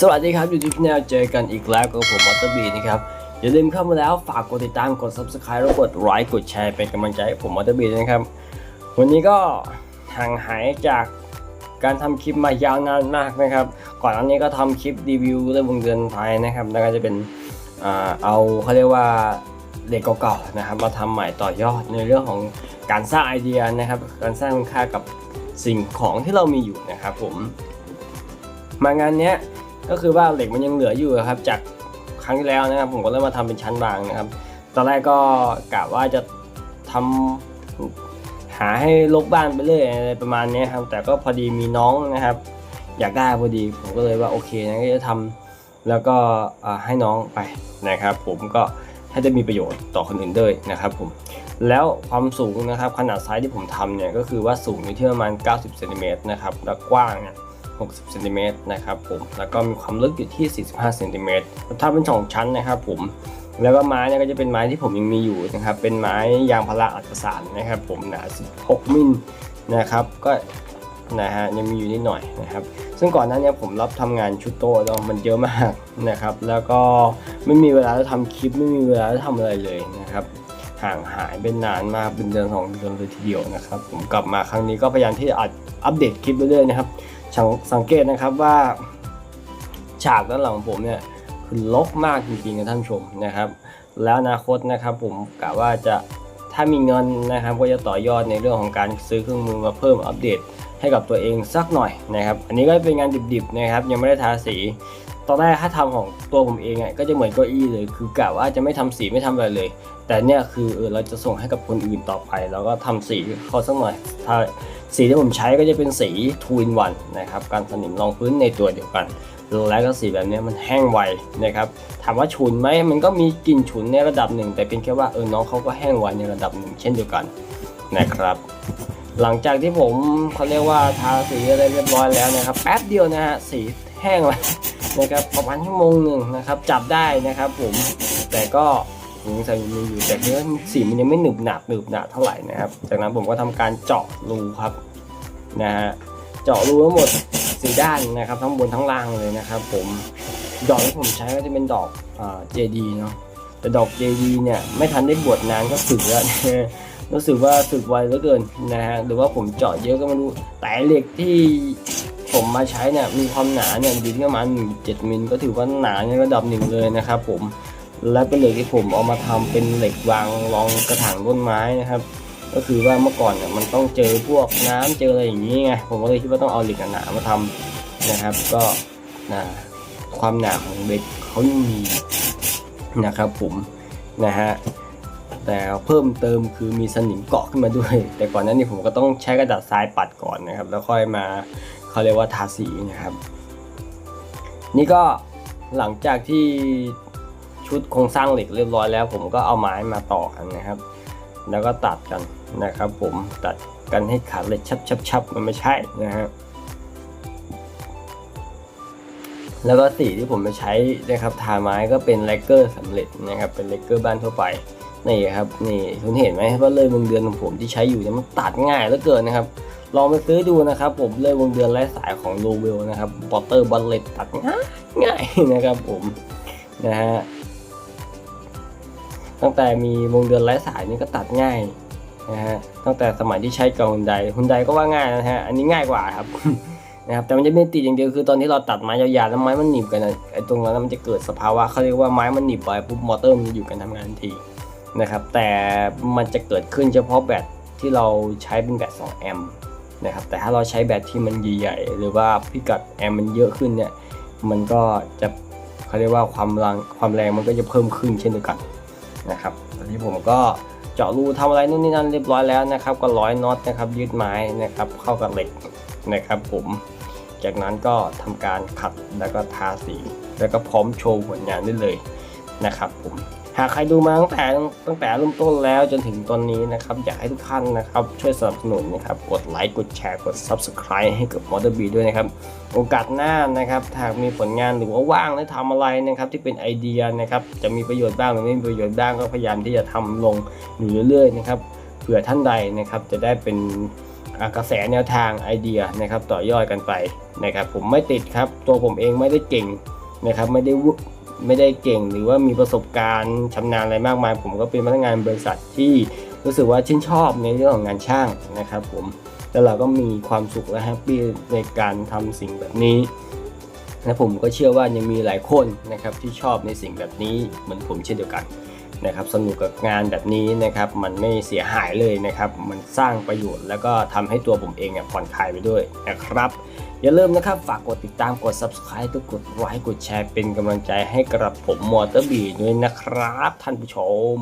สวัสดีครับ อยู่ที่แนวเจอกันอีกแล้วกับผมมอเตอร์บีนะครับ อย่าลืมเข้ามาแล้วฝากกดติดตามกด subscribe แล้วกดไลค์กดแชร์เป็นกำลังใจให้ผมมอเตอร์บีนะครับ วันนี้ก็ห่างหายจากการทำคลิปมายาวนานมากนะครับ ก่อนอันนี้ก็ทำคลิปรีวิวเรื่องวงเดือนไทยนะครับแล้วก็จะเป็นเอาเขาเรียกว่าเหล็กเก่าๆนะครับมาทำใหม่ต่อยอดในเรื่องของการสร้างไอเดียนะครับ การสร้างคุณค่ากับสิ่งของที่เรามีอยู่นะครับผมมางานเนี้ย ก็คือว่าเหล็กมันยังเหลืออยู่ครับ จากครั้งที่แล้วนะครับ ผมก็เริ่มมาทำเป็นชั้นบางนะครับ ตอนแรกก็กะว่าจะทำหาให้ลกบ้านไปเรื่อยอะไรประมาณนี้ครับ แต่ก็พอดีมีน้องนะครับ อยากได้พอดี ผมก็เลยว่าโอเคนะก็จะทำแล้วก็ให้น้องไปนะครับ ผมก็ให้ได้มีประโยชน์ต่อคนอื่นด้วยนะครับ ผมแล้วความสูงนะครับขนาดไซส์ที่ผมทำเนี่ยก็คือว่าสูงอยู่ที่ประมาณ 90เซนติเมตรนะครับ แล้วกว้างเนี่ย 60เซนติเมตรนะครับผมแล้วก็มีความลึกอยู่ที่ 45เซนติเมตรถ้าเป็นสองชั้นนะครับผมแล้วก็ไม้เนี่ยก็จะเป็นไม้ที่ผมยังมีอยู่นะครับเป็นไม้ยางพาราอัดประสานนะครับผมหนา 16 มิลนะครับก็นะฮะยังมีอยู่นิดหน่อยนะครับ ซึ่งก่อนหน้านี้ผมรับทำงานชุดโต๊ะแล้วมันเยอะมากนะครับ แล้วก็ไม่มีเวลาจะทำคลิปไม่มีเวลาจะทำอะไรเลยนะครับห่างหายเป็นนานมากเป็นเดือนสองเดือนเลยทีเดียวนะครับ ผมกลับมาครั้งนี้ก็พยายามที่จะอัดอัปเดตคลิปเรื่อยๆนะครับ สังเกตนะครับว่าฉากด้านหลังผมเนี่ยคือลกมากจริงๆนะท่านชมนะครับ แล้วอนาคตนะครับผมกะว่าจะถ้ามีเงินนะครับก็จะต่อยอดในเรื่องของการซื้อเครื่องมือมาเพิ่มอัปเดตให้กับตัวเองสักหน่อยนะครับ อันนี้ก็เป็นงานดิบๆนะครับ ยังไม่ได้ทาสี ตอนแรกถ้าทำของตัวผมเองอะก็จะเหมือนเก้าอี้เลย คือกะว่าจะไม่ทำสีไม่ทำอะไรเลย แต่เนี่ยคือเออเราจะส่งให้กับคนอื่นต่อไป แล้วก็ทำสีเขาสักหน่อยถ้า สีที่ผมใช้ก็จะเป็นสีทูอินวันนะครับการสนิมรองพื้นในตัวเดียวกันแล้วก็สีแบบนี้มันแห้งไวนะครับถามว่าฉุนไหมมันก็มีกลิ่นฉุนในระดับหนึ่ง แต่เป็นแค่ว่าเออน้องเขาก็แห้งไวในระดับหนึ่งเช่นเดียวกันนะครับ หลังจากที่ผมเขาเรียกว่าทาสีอะไรเรียบร้อยแล้วนะครับแป๊บเดียวนะฮะสีแห้งแล้วนะครับประมาณชั่วโมงหนึ่งนะครับจับได้นะครับผมแต่ก็ ยังใส่มืออยู่แต่เนื้อสีมันยังไม่หนึบหนักหนึบหนาเท่าไหร่นะครับ จากนั้นผมก็ทำการเจาะรูครับนะฮะเจาะรูทั้งหมดสีด้านนะครับ ทั้งบนทั้งล่างเลยนะครับ ผมดอกที่ผมใช้ก็จะเป็นดอกอ่า JD เนาะแต่ดอก JD เนี่ยไม่ทันได้บวชนานก็สึกแล้วรู้สึกว่าสึกไวเหลือเกินนะฮะหรือว่าผมเจาะเยอะก็ไม่รู้แต่เหล็กที่ผมมาใช้เนี่ยมีความหนาเนี่ยอยู่ที่ประมาณ7มิลก็ถือว่าหนาในระดับหนึ่งเลยนะครับผม และเป็นเหล็กที่ผมเอามาทำเป็นเหล็กวางรองกระถางต้นไม้นะครับ ก็คือว่าเมื่อก่อนเนี่ยมันต้องเจอพวกน้ำเจออะไรอย่างนี้ไงผมก็เลยคิดว่าต้องเอาเหล็กหนาๆมาทำนะครับ ก็นะความหนาของเหล็กเขายังมีนะครับ ผมนะฮะแต่เพิ่มเติมคือมีสนิมเกาะขึ้นมาด้วย แต่ก่อนนั้นนี่ผมก็ต้องใช้กระดาษทรายปัดก่อนนะครับ แล้วค่อยมาเขาเรียกว่าทาสีนะครับ นี่ก็หลังจากที่ ชุดโครงสร้างเหล็กเรียบร้อยแล้ว ผมก็เอาไม้มาต่อกันนะครับ แล้วก็ตัดกันนะครับ ผมตัดกันให้ขาดเลยชับชับชับมันไม่ใช่นะฮะแล้วก็สีที่ผมไปใช้นะครับทาไม้ก็เป็นแลกเกอร์สำเร็จนะครับเป็นแลกเกอร์บ้านทั่วไปนี่ครับนี่คุณเห็นไหมว่าเลยวงเดือนของผมที่ใช้อยู่เนี่ยมันตัดง่ายเหลือเกินนะครับ ลองไปซื้อดูนะครับ ผมเลยวงเดือนไร้สายของโลเวลนะครับบอเตอร์บอลเลตตัดง่ายง่ายนะครับผมนะฮะ ตั้งแต่มีวงเดือนไร้สายนี่ก็ตัดง่ายนะฮะตั้งแต่สมัยที่ใช้กับฮุนไดฮุนไดก็ว่าง่ายนะฮะอันนี้ง่ายกว่าครับนะครับแต่มันจะมีติดอย่างเดียวคือตอนที่เราตัดไม้ยาวๆแล้วไม้มันหนีบกันนะไอ้ตรงนั้นมันจะเกิดสภาวะเขาเรียกว่าไม้มันหนีบไปปุ๊บมอเตอร์มันจะอยู่กันทำงานทันทีนะครับแต่มันจะเกิดขึ้นเฉพาะแบตที่เราใช้เป็นแบต2แอมป์นะครับแต่ถ้าเราใช้แบตที่มันใหญ่ๆหรือว่าพิกัดแอมป์มันเยอะขึ้นเนี่ยมันก็จะเขาเรียกว่าความแรงความแรงมันก็จะเพิ่มขึ้นเช่นเดียวกัน นะครับตอนนี้ผมก็เจาะรูทำอะไรนู่นนี่นั่นเรียบร้อยแล้วนะครับ ก็ร้อยน็อตนะครับยืดไม้นะครับเข้ากับเหล็กนะครับ ผมจากนั้นก็ทำการขัดแล้วก็ทาสี แล้วก็พร้อมโชว์ผลงานได้เลยนะครับผม หากใครดูมาตั้งแต่ตั้งแต่เริ่มต้นแล้วจนถึงตอนนี้นะครับ อยากให้ทุกท่านนะครับ ช่วยสนับสนุนนะครับ กดไลค์กดแชร์กด Subscribe ให้กับ m o t o r b ด้วยนะครับ โอกาสหน้านะครับหากมีผลงานหรือว่าว่างและทำอะไรนะครับ ที่เป็นไอเดียนะครับ จะมีประโยชน์บ้างหรือไม่มีประโยชน์บ้างก็พยายามที่จะทำลงอยู่เรื่อยๆนะครับเผื่อท่านใดนะครับจะได้เป็นกระแสแนวทางไอเดียนะครับ ต่อยอดกันไปนะครับ ผมไม่ติดครับ ตัวผมเองไม่ได้เก่งนะครับ ไม่ได้วุ ไม่ได้เก่ง หรือว่ามีประสบการณ์ชำนาญอะไรมากมาย ผมก็เป็นพนักงานบริษัทที่รู้สึกว่าชื่นชอบในเรื่องของงานช่างนะครับผมแล้วเราก็มีความสุขและแฮปปี้ในการทำสิ่งแบบนี้ และผมก็เชื่อว่ายังมีหลายคนนะครับที่ชอบในสิ่งแบบนี้เหมือนผมเช่นเดียวกันนะครับสนุกกับงานแบบนี้นะครับมันไม่เสียหายเลยนะครับมันสร้างประโยชน์แล้วก็ทำให้ตัวผมเองเนี่ยผ่อนคลายไปด้วยนะครับ อย่าลืมนะครับฝากกดติดตามกด subscribe กดไลค์กดแชร์เป็นกำลังใจให้กับผมมอเตอร์บีด้วยนะครับ ท่านผู้ชม